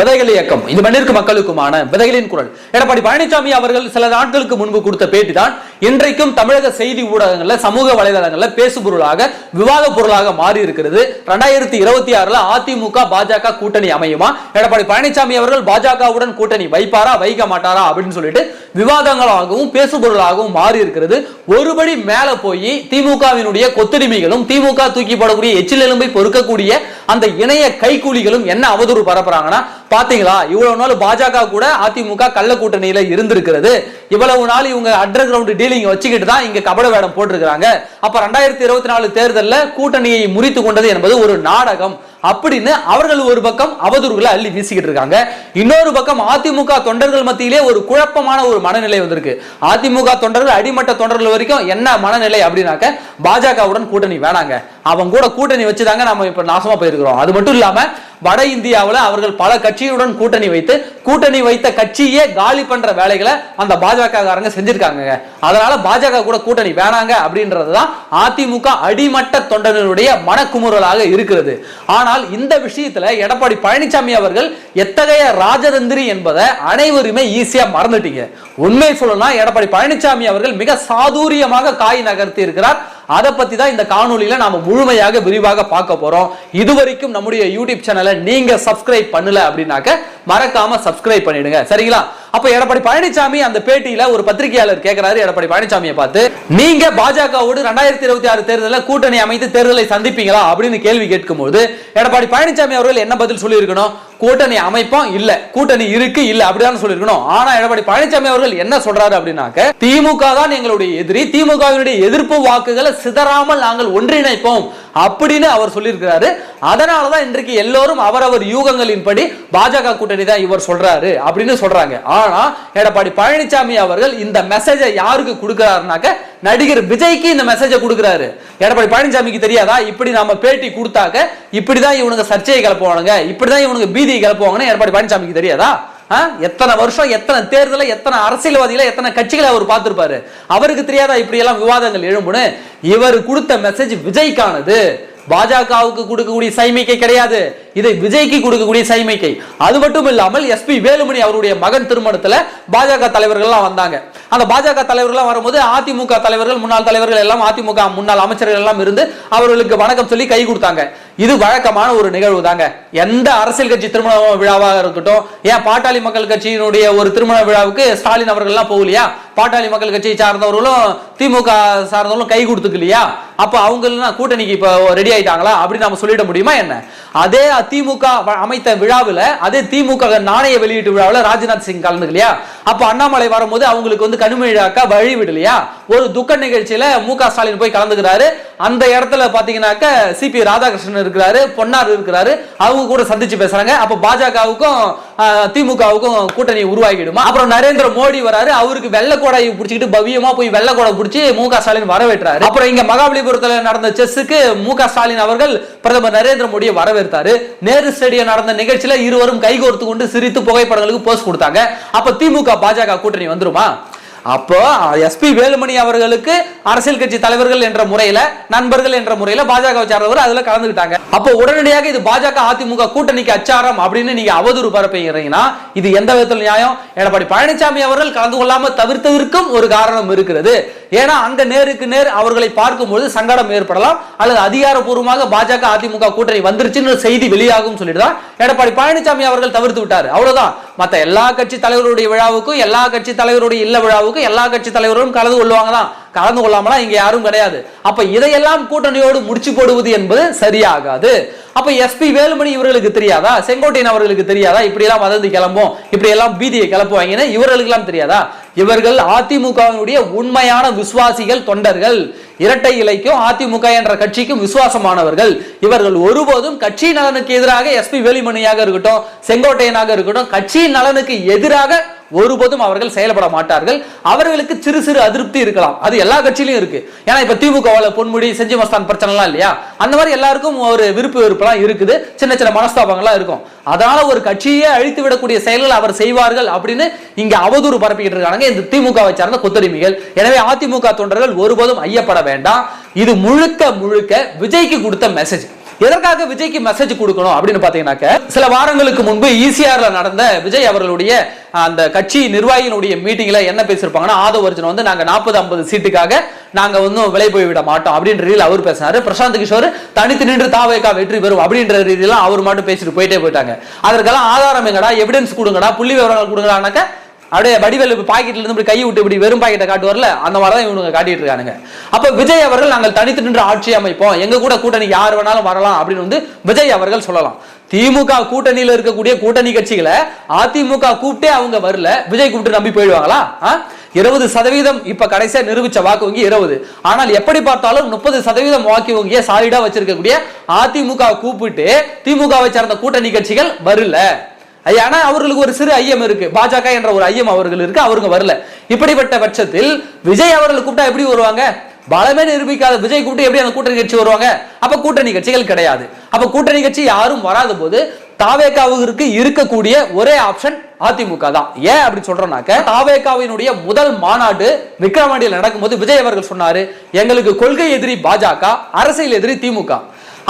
விதைகள் இயக்கம். இந்த மண்ணிற்கு மக்களுக்குமான விதைகளின் குரல். எடப்பாடி பழனிசாமி அவர்கள் சில நாட்களுக்கு முன்பு கொடுத்த பேட்டி தான் இன்றைக்கும் தமிழக செய்தி ஊடகங்கள்ல சமூக வலைதளங்கள்ல பேசு பொருளாக விவாத பொருளாக மாறி இருக்கிறது ரெண்டாயிரத்தி இருபத்தி ஆறுல அதிமுக பாஜக கூட்டணி அமையுமா? எடப்பாடி பழனிசாமி அவர்கள் பாஜகவுடன் கூட்டணி வைப்பாரா வைக்க மாட்டாரா அப்படின்னு சொல்லிட்டு விவாதங்களாகவும் பேசு பொருளாகவும் மாறி இருக்கிறது ஒருபடி மேல போய் திமுகவினுடைய கொத்தடிமைகளும் திமுக தூக்கி போடக்கூடிய எச்சில் எலும்பை பொறுக்கக்கூடிய அந்த இணைய கைக்கூலிகளும் என்ன அவதூறு பரப்புறாங்கன்னா பாத்தீங்களா? இவ்வளவு நாள் பாஜக கூட அதிமுக கள்ள கூட்டணியில இருந்திருக்கிறது. இவ்வளவு நாள் இவங்க அண்டர் கிரவுண்ட் டீலிங் வச்சுக்கிட்டு தான் இங்க கபட வேடம் போட்டிருக்காங்க அப்ப ரெண்டாயிரத்தி இருபத்தி நாலு தேர்தலில் கூட்டணியை முறித்து கொண்டது என்பது ஒரு நாடகம். அப்படின்னு அவர்கள் ஒரு பக்கம் அவதூறுகளை அள்ளி வீசிக்கிட்டு இருக்காங்க. இன்னொரு பக்கம் அதிமுக தொண்டர்கள் மத்தியிலே ஒரு குழப்பமான ஒரு மனநிலை வந்திருக்கு. அதிமுக தொண்டர்கள் அடிமட்ட தொண்டர்கள் வரைக்கும் என்ன மனநிலை அப்படின்னாக்க பாஜகவுடன் கூட்டணி வேணாங்க. அவங்க கூட கூட்டணி வச்சுதாங்க நம்ம இப்ப நாசமா போயிருக்கிறோம். அது மட்டும் இல்லாம வட இந்தியாவில் அவர்கள் பல கட்சியுடன் கூட்டணி வைத்து கூட்டணி வைத்த கட்சியே காலி பண்ற வேலைகளை அந்த பாஜக காரங்க செஞ்சிருக்காங்க அதனால பாஜக கூட கூட்டணி வேணாங்க அப்படின்றதுதான் அதிமுக அடிமட்ட தொண்டர்களுடைய மனக்குமுறலாக இருக்கிறது. ஆனால் இந்த விஷயத்துல எடப்பாடி பழனிசாமி அவர்கள் எத்தகைய ராஜதந்திரி என்பதை அனைவருமே ஈஸியா மறந்துட்டீங்க. உண்மை சொல்லலாம் எடப்பாடி பழனிசாமி அவர்கள் மிக சாதுரியமாக காய் நகர்த்தி இருக்கிறார். அதை பத்தி தான் இந்த காணொலியில நாம முழுமையாக விரிவாக பார்க்க போறோம். இதுவரைக்கும் நம்முடைய யூடியூப் சேனலை நீங்க சப்ஸ்கிரைப் பண்ணல அப்படின்னாக்க மறக்காம சப்ஸ்கிரைப் பண்ணிடுங்க. சரிங்களா? அப்ப எடப்பாடி பழனிசாமி அந்த பேட்டியில ஒரு பத்திரிகையாளர் கேட்கிறாரு எடப்பாடி பழனிசாமியை பார்த்து நீங்க பாஜகவோடு ரெண்டாயிரத்தி இருபத்தி ஆறு தேர்தலில் கூட்டணி அமைத்து தேர்தலை சந்திப்பீங்களா? அப்படின்னு கேள்வி கேட்கும்போது எடப்பாடி பழனிசாமி அவர்கள் என்ன பதில் சொல்லியிருக்கணும்? கூட்டணி அமைப்போம் இல்ல கூட்டணி இருக்கு இல்ல அப்படிதான் சொல்லிருக்கணும் ஆனா எடப்பாடி பழனிசாமி அவர்கள் என்ன சொல்றாரு அப்படின்னாக்க திமுக தான் எங்களுடைய எதிரி திமுகவினுடைய எதிர்ப்பு வாக்குகளை சிதறாமல் நாங்கள் ஒன்றிணைப்போம். அப்படின்னு அவர் சொல்லியிருக்கிறாரு. அதனாலதான் இன்றைக்கு எல்லோரும் அவரவர் யூகங்களின்படி பாஜக கூட்டணி தான் இவர் சொல்றாரு அப்படின்னு சொல்றாங்க. ஆனா எடப்பாடி பழனிசாமி அவர்கள் இந்த மெசேஜை யாருக்கு கொடுக்கிறாருனாக்க நடிகர் விஜய்க்கு இந்த மெசேஜை கொடுக்கிறாரு. எடப்பாடி பழனிசாமிக்கு தெரியாதா? இப்படி நம்ம பேட்டி கொடுத்தாக்க இப்படிதான் இவனுங்க சர்ச்சையை கிளப்புவானுங்க. இப்படிதான் இவனுங்க பீதியை கிளப்புவாங்கன்னு எடப்பாடி பழனிசாமிக்கு தெரியாதா? எத்தனை வருஷம் எத்தனை தேர்தல எத்தனை அரசியல்வாதிகளை எத்தனை கட்சிகளை அவர் பார்த்துருப்பாரு? அவருக்கு தெரியாதா இப்படி எல்லாம் விவாதங்கள் எழும்புன்னு? இவர் கொடுத்த மெசேஜ் விஜய்க்கானது. பாஜகவுக்கு கொடுக்கக்கூடிய சைமிக்கை கிடையாது. இதை விஜய்க்கு கொடுக்கக்கூடிய சைமைக்கை. அது மட்டும் இல்லாமல் எஸ்பி வேலுமணி அவருடைய மகன் திருமணத்தில் பாஜக தலைவர்கள்லாம் வந்தாங்க. அந்த பாஜக தலைவர்கள் வரும்போது அதிமுக தலைவர்கள் முன்னாள் தலைவர்கள் எல்லாம் அதிமுக முன்னாள் அமைச்சர்கள் எல்லாம் இருந்து அவர்களுக்கு வணக்கம் சொல்லி கை கொடுத்தாங்க. இது வழக்கமான ஒரு நிகழ்வு தாங்க. எந்த அரசியல் கட்சி திருமண விழாவாக இருக்கட்டும் ஏன் பாட்டாளி மக்கள் கட்சியினுடைய ஒரு திருமண விழாவுக்கு ஸ்டாலின் அவர்கள்லாம் போகலையா? பாட்டாளி மக்கள் கட்சியை சார்ந்தவர்களும் திமுக சார்ந்தவர்களும் கை கொடுத்துக்கலையா அப்ப அவங்க கூட்டணிக்கு இப்ப ரெடி ஆயிட்டாங்களா? அப்படின்னு நம்ம சொல்லிட முடியுமா என்ன? அதே திமுக அமைத்த விழாவில் அதே திமுக நாணய வெளியீட்டு விழாவில் ராஜ்நாத் சிங் கலந்துக்கலையா? அப்போ அண்ணாமலை வரும்போது அவங்களுக்கு வந்து கனிமொழியாக்கா வழி விடலையா ஒரு துக்க நிகழ்ச்சியில மு க ஸ்டாலின் போய் கலந்துக்கிறாரு. அந்த இடத்துல பாத்தீங்கன்னாக்க சிபி ராதாகிருஷ்ணன் இருக்கிறாரு பொன்னார் இருக்கிறாரு. அவங்க கூட சந்திச்சு பேசுறாங்க. அப்ப பாஜகவுக்கும் திமுகவுக்கும் கூட்டணி உருவாகிடுமா? அப்புறம் நரேந்திர மோடி வராரு. அவருக்கு வெள்ள கோடை பிடிச்சிக்கிட்டு பவியமா போய் வெள்ள கோடை பிடிச்சி மு க ஸ்டாலின் வரவேற்றாரு. அப்புறம் இங்க மகாபலிபுரத்தில் நடந்த செஸ்ஸுக்கு மு க ஸ்டாலின் அவர்கள் பிரதமர் நரேந்திர மோடியை வரவேற்றாரு. நேரு ஸ்டேடியம் நடந்த நிகழ்ச்சியில இருவரும் கைகோர்த்து கொண்டு சிரித்து புகைப்படங்களுக்கு போஸ்ட் கொடுத்தாங்க. அப்ப திமுக பாஜக கூட்டணி வந்துருமா? அப்போ எஸ்பி வேலுமணி அவர்களுக்கு அரசியல் கட்சி தலைவர்கள் என்ற முறையில நண்பர்கள் என்ற முறையில பாஜக சார்ந்தவர் அதுல கலந்துக்கிட்டாங்க அப்போ உடனடியாக இது பாஜக அதிமுக கூட்டணிக்கு அச்சாரம் அப்படின்னு நீங்க அவதூறு பரப்புகிறீங்கன்னா இது எந்த விதத்தில் நியாயம்? எடப்பாடி பழனிசாமி அவர்கள் கலந்து கொள்ளாம தவிர்த்ததற்கும் ஒரு காரணம் இருக்கிறது. ஏன்னா அங்க நேருக்கு நேர் அவர்களை பார்க்கும்போது சங்கடம் ஏற்படலாம். அல்லது அதிகாரப்பூர்வமாக பாஜக அதிமுக கூட்டணி வந்துருச்சுன்னு செய்தி வெளியாகும் சொல்லிட்டு தான் எடப்பாடி பழனிசாமி அவர்கள் தவிர்த்து விட்டார். அவ்வளவுதான். மத்த எல்லா கட்சி தலைவருடைய விழாவுக்கும் எல்லா கட்சி தலைவருடைய இல்ல விழாவுக்கும் எல்லா கட்சி தலைவரும் கலந்து கொள்வாங்க தான். கலந்து கொள்ளாமலாம் இங்க யாரும் கிடையாது. அப்ப இதையெல்லாம் கூட்டணியோடு முடிச்சு போடுவது என்பது சரியாகாது. அப்ப எஸ்பி வேலுமணி இவர்களுக்கு தெரியாதா? செங்கோட்டையன் அவர்களுக்கு தெரியாதா? இப்படி எல்லாம் வதந்தி கிளம்பும் இப்படி எல்லாம் பீதியை கிளப்புவாங்கன்னு இவர்களுக்கு எல்லாம் தெரியாதா? இவர்கள் அதிமுகவினுடைய உண்மையான விசுவாசிகள் தொண்டர்கள். இரட்டை இலைக்கும் அதிமுக என்ற கட்சிக்கும் விசுவாசமானவர்கள். இவர்கள் ஒருபோதும் கட்சி நலனுக்கு எதிராக எஸ்பி வேலுமணியாக இருக்கட்டும் செங்கோட்டையனாக இருக்கட்டும் கட்சியின் நலனுக்கு எதிராக ஒருபோதும் அவர்கள் செயல்பட மாட்டார்கள். அவர்களுக்கு சிறு சிறு அதிருப்தி இருக்கலாம். அது எல்லா கட்சியிலும் இருக்கு. ஏன்னா இப்ப திமுகவால பொன்முடி செஞ்சி மஸ்தான் பிரச்சனை எல்லாம் இல்லையா? அந்த மாதிரி எல்லாருக்கும் ஒரு விருப்பு வெறுப்பெல்லாம் இருக்குது. சின்ன சின்ன மனஸ்தாபங்கள்லாம் இருக்கும். அதனால ஒரு கட்சியே அழித்து விடக்கூடிய செயல்கள் அவர் செய்வார்கள் அப்படின்னு இங்க அவதூறு பரப்பிக்கிட்டு இருக்காங்க இந்த திமுகவை சார்ந்த கொத்தடிமைகள். எனவே அதிமுக தொண்டர்கள் ஒருபோதும் ஐயப்பட வேண்டாம். இது முழுக்க முழுக்க விஜய்க்கு கொடுத்த மெசேஜ் எதற்காக விஜய்க்கு மெசேஜ் கொடுக்கணும் அப்படின்னு பாத்தீங்கன்னாக்க சில வாரங்களுக்கு முன்பு ஈசிஆர்ல நடந்த விஜய் அவர்களுடைய அந்த கட்சி நிர்வாகிகளுடைய மீட்டிங்ல என்ன பேசியிருப்பாங்கன்னா ஆதவ அர்ஜுன் வந்து நாங்க நாற்பது ஐம்பது சீட்டுக்காக நாங்க வந்து விலை போய் விட மாட்டோம் அப்படின்ற ரீதியில் அவர் பேசினாரு. பிரசாந்த் கிஷோர் தனித்து நின்று தாவேக்கா வெற்றி பெறும் அப்படின்ற ரீதியில அவர் மட்டும் பேசிட்டு போயிட்டே போயிட்டாங்க. அதற்கெல்லாம் ஆதாரம் எங்கடா? எவிடன்ஸ் கொடுங்கடா? புள்ளி விவரங்கள் கொடுங்கடானாக்க அப்படியே வடிவேலு பாக்கெட்ல இருந்து இப்படி கை விட்டு இப்படி வெறும் பாக்கெட்டை காட்டுவார்ல அந்த மாதிரி தான் இவனுங்க காட்டிட்டு இருக்கானுங்க. அப்ப விஜய் அவர்கள் நாங்கள் தனித்து நின்று ஆட்சி அமைப்போம். எங்க கூட கூட்டணிக்கு யார் வேணாலும் வரலாம் அப்படின்னு வந்து விஜய் அவர்கள் சொல்லலாம். திமுக கூட்டணியில இருக்கக்கூடிய கூட்டணி கட்சிகளை அதிமுக கூப்பிட்டே அவங்க வரல. விஜய் கூப்பிட்டு நம்பி போயிடுவாங்களா? இருபது சதவீதம் இப்ப கடைசியா நிரூபிச்ச வாக்கு வங்கி இருபது. ஆனால் எப்படி பார்த்தாலும் முப்பது சதவீதம் வாக்கு வங்கியை சாலிடா வச்சிருக்கக்கூடிய அதிமுக கூப்பிட்டு திமுகவை சார்ந்த கூட்டணி கட்சிகள் வரல. ஆனா அவர்களுக்கு ஒரு சிறு ஐயம் இருக்கு. பாஜக என்ற ஒரு ஐயம் அவர்கள் இருக்கு அவருங்க வரல. இப்படிப்பட்ட பட்சத்தில் விஜய் அவர்கள் கூப்பிட்டா எப்படி வருவாங்க? பலமே நிரூபிக்காத விஜய் கூப்பிட்டு எப்படி அந்த கூட்டணி கட்சி வருவாங்க? அப்ப கூட்டணி கட்சிகள் கிடையாது. அப்ப கூட்டணி கட்சி யாரும் வராத போது தாவேகாவுக்கு இருக்கக்கூடிய ஒரே ஆப்ஷன் அதிமுக தான். ஏன் அப்படி சொல்றோம்னாக்க தாவேகாவினுடைய முதல் மாநாடு விக்ரவாண்டியில் நடக்கும்போது விஜய் அவர்கள் சொன்னாரு எங்களுக்கு கொள்கை எதிரி பாஜக அரசியல் எதிரி திமுக.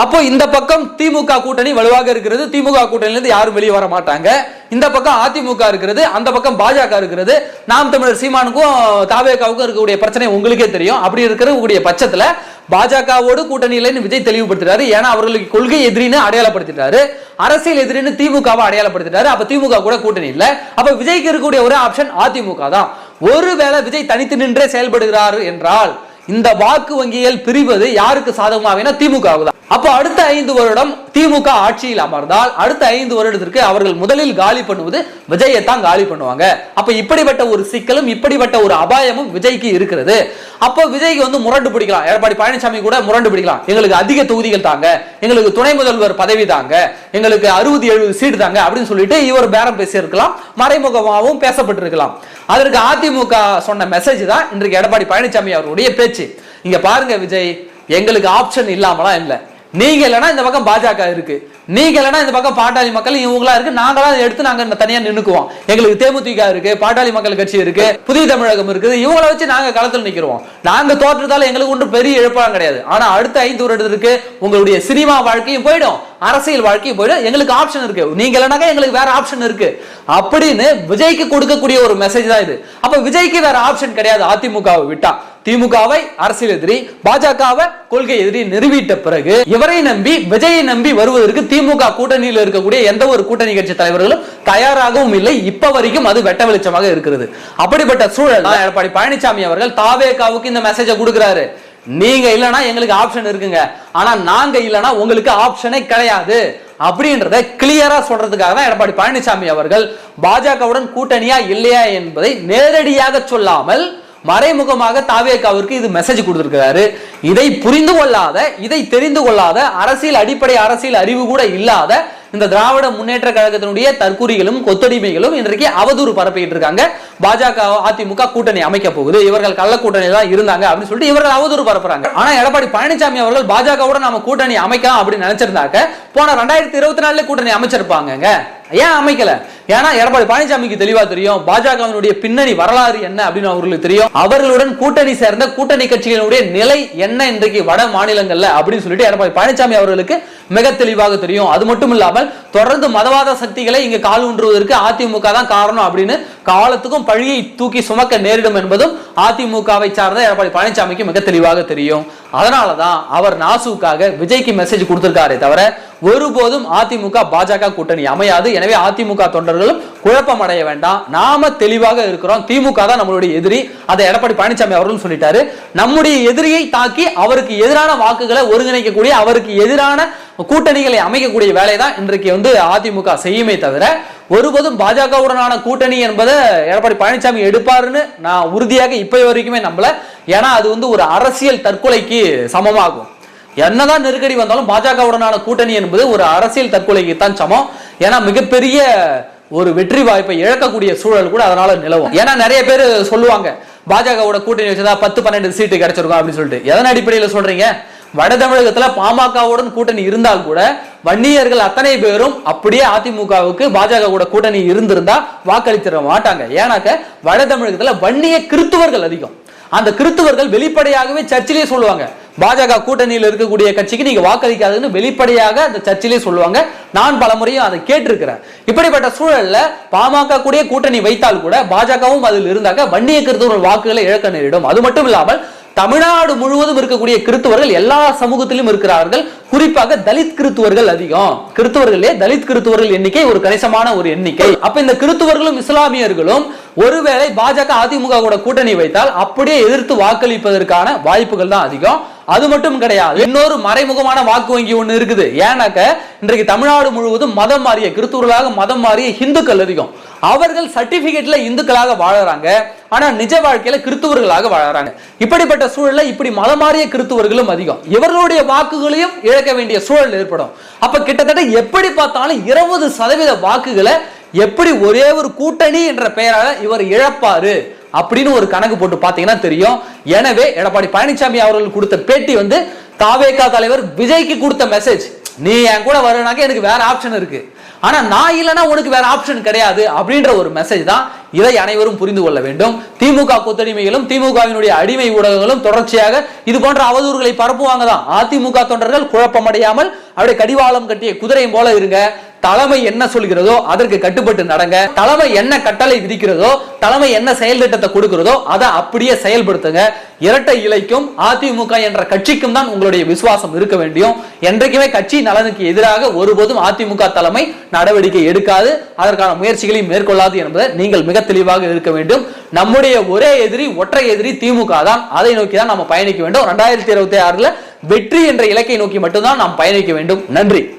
அப்போ இந்த பக்கம் திமுக கூட்டணி வலுவாக இருக்கிறது. திமுக கூட்டணியிலிருந்து யாரும் வெளியே வர மாட்டாங்க. இந்த பக்கம் அதிமுக இருக்கிறது அந்த பக்கம் பாஜக இருக்கிறது. நாம் தமிழர் சீமானுக்கும் தாவேகாவுக்கும் இருக்கக்கூடிய பிரச்சனை உங்களுக்கே தெரியும். அப்படி இருக்கிற பட்சத்துல பாஜகவோடு கூட்டணியிலன்னு விஜய் தெளிவுபடுத்துறாரு ஏன்னா அவர்களுக்கு கொள்கை எதிரின்னு அடையாளப்படுத்திட்டாரு. அரசியல் எதிரின்னு திமுகவை அடையாளப்படுத்திட்டாரு. அப்ப திமுக கூட கூட்டணி இல்ல. அப்ப விஜய்க்கு இருக்கக்கூடிய ஒரே ஆப்ஷன் அதிமுக தான். ஒருவேளை விஜய் தனித்து நின்றே செயல்படுகிறார் என்றால் இந்த வாக்கு வங்கிகள் பிரிவது யாருக்கு சாதகமாக திமுக தான். அப்போ அடுத்த ஐந்து வருடம் திமுக ஆட்சியில் அமர்ந்தால் அடுத்த ஐந்து வருடத்திற்கு அவர்கள் முதலில் காலி பண்ணுவது விஜயை தான் காலி பண்ணுவாங்க. அப்ப இப்படிப்பட்ட ஒரு சிக்கலும் இப்படிப்பட்ட ஒரு அபாயமும் விஜய்க்கு இருக்கிறது. அப்போ விஜய்க்கு வந்து முரண்டு பிடிக்கலாம். எடப்பாடி பழனிசாமி கூட முரண்டு பிடிக்கலாம். எங்களுக்கு அதிக தொகுதிகள் தாங்க. எங்களுக்கு துணை முதல்வர் பதவி தாங்க. எங்களுக்கு அறுபது எழுபது சீடு தாங்க அப்படின்னு சொல்லிட்டு இவர் பேரம் பேசியிருக்கலாம். மறைமுகமாகவும் பேசப்பட்டிருக்கலாம். அதற்கு அதிமுக சொன்ன மெசேஜ் தான் இன்றைக்கு எடப்பாடி பழனிசாமி அவருடைய பேச்சு. இங்க பாருங்க விஜய் எங்களுக்கு ஆப்ஷன் இல்லாமலாம் இல்லை. நீங்க இல்லைன்னா இந்த பக்கம் பாஜக இருக்கு. நீங்க இல்லைன்னா இந்த பக்கம் பாட்டாளி மக்கள் இவங்களா இருக்கு. நாங்களாம் எடுத்து நாங்க தனியா நின்னுக்குவோம். எங்களுக்கு தேமுதிக இருக்கு பாட்டாளி மக்கள் கட்சி இருக்கு புதிய தமிழகம் இருக்குது. இவங்கள வச்சு நாங்க களத்தில் நிக்கிறோம். நாங்க தோற்றதால எங்களுக்கு ஒன்றும் பெரிய இழப்பெல்லாம் கிடையாது. ஆனா அடுத்த ஐந்து வருடத்திற்கு உங்களுடைய சினிமா வாழ்க்கையும் போயிடும். அரசியல் வாழ்க்கையும் போயிடும். எங்களுக்கு ஆப்ஷன் இருக்கு. நீங்க இல்லைனாக்கா எங்களுக்கு வேற ஆப்ஷன் இருக்கு. அப்படின்னு விஜய்க்கு கொடுக்கக்கூடிய ஒரு மெசேஜ் தான் இது. அப்ப விஜய்க்கு வேற ஆப்ஷன் கிடையாது அதிமுகவை விட்டா. திமுகவை அரசியல் எதிரி பாஜகவை கொள்கை எதிரி நிறுவிட்ட பிறகு இவரை நம்பி விஜயை நம்பி வருவதற்கு திமுக கூட்டணியில் இருக்கக்கூடிய எந்த ஒரு கூட்டணி கட்சி தலைவர்களும் தயாராகவும் இல்லை. இப்ப வரைக்கும் அது வெட்ட வெளிச்சமாக இருக்கிறது. அப்படிப்பட்ட சூழல் எடப்பாடி பழனிசாமி அவர்கள் தாவேகாவுக்கு இந்த மெசேஜை கொடுக்கிறாரு. நீங்க இல்லைன்னா எங்களுக்கு ஆப்ஷன் இருக்குங்க. ஆனா நாங்க இல்லைன்னா உங்களுக்கு ஆப்ஷனே கிடையாது. அப்படின்றத கிளியரா சொல்றதுக்காக தான் எடப்பாடி பழனிசாமி அவர்கள் பாஜகவுடன் கூட்டணியா இல்லையா என்பதை நேரடியாக சொல்லாமல் மறைமுகமாக தாவேக்காவிற்கு இது மெசேஜ் கொடுத்திருக்கிறாரு. இதை புரிந்து கொள்ளாத இதை தெரிந்து கொள்ளாத அரசியல் அடிப்படை அரசியல் அறிவு கூட இல்லாத இந்த திராவிட முன்னேற்ற கழகத்தினுடைய தற்கூறிகளும் கொத்தடிமைகளும் இன்றைக்கு அவதூறு பரப்பிட்டு இருக்காங்க. பாஜக அதிமுக கூட்டணி அமைக்க போகுது. இவர்கள் கள்ள கூட்டணி தான் இருந்தாங்க அப்படின்னு சொல்லிட்டு இவர்கள் அவதூறு பரப்புறாங்க. ஆனா எடப்பாடி பழனிசாமி அவர்கள் பாஜகவோட நம்ம கூட்டணி அமைக்கலாம் அப்படின்னு நினைச்சிருந்தாக்க போன ரெண்டாயிரத்தி இருபத்தி நாலுல கூட்டணி அமைச்சிருப்பாங்க ஏன் அமைக்கல? ஏன்னா எடப்பாடி பழனிசாமிக்கு தெளிவா தெரியும் பாஜகவினுடைய பின்னணி வரலாறு என்ன அப்படின்னு அவர்களுக்கு தெரியும். அவர்களுடன் கூட்டணி சேர்ந்த கூட்டணி கட்சிகளுடைய நிலை என்ன இன்றைக்கு வட மாநிலங்கள்ல அப்படின்னு சொல்லிட்டு எடப்பாடி பழனிசாமி அவர்களுக்கு மிக தெளிவாக தெரியும். அது மட்டும் இல்லாமல் தொடர்ந்து மதவாத சக்திகளை இங்கு கால் ஊன்றுவதற்கு அதிமுக தான் காரணம் அப்படின்னு காலத்துக்கும் பழியை தூக்கி சுமக்க நேரிடும் என்பதும் அதிமுகவை சார்ந்த எடப்பாடி பழனிசாமிக்கு மிக தெளிவாக தெரியும். அதனாலதான் அவர் நாசுக்காக விஜய்க்கு மெசேஜ் கொடுத்திருக்காரே தவிர ஒருபோதும் அதிமுக பாஜக கூட்டணி அமையாது. எனவே அதிமுக தொண்டர்களும் குழப்பம் அடைய வேண்டாம். நாம தெளிவாக இருக்கிறோம். திமுக தான் நம்மளுடைய எதிரி. அதை எடப்பாடி பழனிசாமி அவர்களும் சொல்லிட்டாரு. நம்முடைய எதிரியை தாக்கி அவருக்கு எதிரான வாக்குகளை ஒருங்கிணைக்கக்கூடிய அவருக்கு எதிரான கூட்டணிகளை அமைக்கக்கூடிய வேலை தான் இன்றைக்கு வந்து அதிமுக செய்யுமே தவிர ஒருபோதும் பாஜகவுடனான கூட்டணி என்பதை எடப்பாடி பழனிசாமி எடுப்பாருன்னு நான் உறுதியாக இப்போ வரைக்குமே நம்பல. ஏன்னா அது வந்து ஒரு அரசியல் தற்கொலைக்கு சமமாகும். என்னதான் நெருக்கடி வந்தாலும் பாஜகவுடனான கூட்டணி என்பது ஒரு அரசியல் தற்கொலைக்கு தான் சமம். ஏன்னா மிகப்பெரிய ஒரு வெற்றி வாய்ப்பை இழக்கக்கூடிய சூழல் கூட அதனால நிலவும். ஏன்னா நிறைய பேர் சொல்லுவாங்க பாஜகவோட கூட்டணி வச்சதா பத்து பன்னெண்டு சீட்டு கிடைச்சிருக்கும் அப்படின்னு சொல்லிட்டு. எதன் அடிப்படையில் சொல்றீங்க? வட தமிழகத்துல பாமகவுடன் கூட்டணி இருந்தால் கூட வன்னியர்கள் அத்தனை பேரும் அப்படியே அதிமுகவுக்கு பாஜக கூட கூட்டணி இருந்திருந்தா வாக்களித்திட மாட்டாங்க. ஏன்னாக்க வட தமிழகத்துல வன்னிய கிறித்துவர்கள் அதிகம். அந்த கிறித்துவர்கள் வெளிப்படையாகவே சர்ச்சிலேயே சொல்லுவாங்க பாஜக கூட்டணியில் இருக்கக்கூடிய கட்சிக்கு நீங்க வாக்களிக்காதுன்னு வெளிப்படையாக அந்த சர்ச்சிலே சொல்லுவாங்க. நான் பல முறையும் அதை கேட்டிருக்கிறேன். இப்படிப்பட்ட சூழல்ல பாமக கூட கூட்டணி வைத்தால் கூட பாஜகவும் அதில் இருந்தாக்க வன்னிய கிறித்துவர்கள் வாக்குகளை இழக்க நேரிடும். அது மட்டும் இல்லாமல் தமிழ்நாடு முழுவதும் இருக்கக்கூடிய கிறித்துவர்கள் எல்லா சமூகத்திலும் இருக்கிறார்கள். குறிப்பாக தலித் கிறித்துவர்கள் அதிகம். கிறித்துவர்களே தலித் கிறித்துவர்கள் எண்ணிக்கை ஒரு கணிசமான ஒரு எண்ணிக்கை. அப்ப இந்த கிறித்துவர்களும் இஸ்லாமியர்களும் ஒருவேளை பாஜக அதிமுக கூட கூட்டணி வைத்தால் அப்படியே எதிர்த்து வாக்களிப்பதற்கான வாய்ப்புகள் தான் அதிகம். அது மட்டும் கிடையாது. இன்னொரு மறைமுகமான வாக்கு வங்கி ஒன்று இருக்குது. ஏன்னாக்க இன்றைக்கு தமிழ்நாடு முழுவதும் மதம் மாறிய கிறிஸ்துவர்களாக மதம் மாறிய இந்துக்கள் அதிகம். அவர்கள் சர்டிபிகேட்ல இந்துக்களாக வாழறாங்க. ஆனா நிஜ வாழ்க்கையில கிறிஸ்துவர்களாக வாழறாங்க. இப்படிப்பட்ட சூழல்ல இப்படி மதம் மாறிய கிறிஸ்துவர்களும் அதிகம். இவர்களுடைய வாக்குகளையும் இழக்க வேண்டிய சூழல் ஏற்படும். அப்ப கிட்டத்தட்ட எப்படி பார்த்தாலும் இருபது சதவீத வாக்குகளை எப்படி ஒரே ஒரு கூட்டணி என்ற பெயரால இவர் இழப்பாரு? அப்படின்னு ஒரு கணக்கு போட்டு பாத்தீங்கன்னா தெரியும். எனவே எடப்பாடி பழனிசாமி அவர்கள் கொடுத்த பேட்டி வந்து தாவேகா தலைவர் விஜய்க்கு கொடுத்த மெசேஜ் நீ என் கூட வரனாக்க எனக்கு வேற ஆப்ஷன் இருக்கு. ஆனா நான் இல்லைன்னா உனக்கு வேற ஆப்ஷன் கிடையாது அப்படின்ற ஒரு மெசேஜ் தான் இதை அனைவரும் புரிந்து கொள்ள வேண்டும். திமுக கூத்தடிமைகளும் திமுகவினுடைய அடிமை ஊடகங்களும் தொடர்ச்சியாக இது போன்ற அவதூறுகளை பரப்புவாங்க தான். அதிமுக தொண்டர்கள் குழப்பமடையாமல் அப்படியே கடிவாளம் கட்டிய குதிரை போல இருங்க. தலைமை என்ன சொல்கிறதோ அதற்கு கட்டுப்பட்டு நடங்க. தலைமை என்ன கட்டளை விதிக்கிறதோ தலைமை என்ன செயல் திட்டத்தை கொடுக்கிறதோ அதை அப்படியே செயல்படுத்துங்க. இரட்டை இலைக்கும் அதிமுக என்ற கட்சிக்கும் தான் உங்களுடைய விசுவாசம் இருக்க வேண்டியும். என்றைக்குமே கட்சி நலனுக்கு எதிராக ஒருபோதும் அதிமுக தலைமை நடவடிக்கை எடுக்காது. அதற்கான முயற்சிகளையும் மேற்கொள்ளாது என்பதை நீங்கள் மிக தெளிவாக இருக்க வேண்டும். நம்முடைய ஒரே எதிரி ஒற்றை எதிரி திமுக தான். அதை நோக்கி தான் நம்ம பயணிக்க வேண்டும். ரெண்டாயிரத்தி இருபத்தி ஆறுல வெற்றி என்ற இலக்கை நோக்கி மட்டும்தான் நாம் பயணிக்க வேண்டும். நன்றி.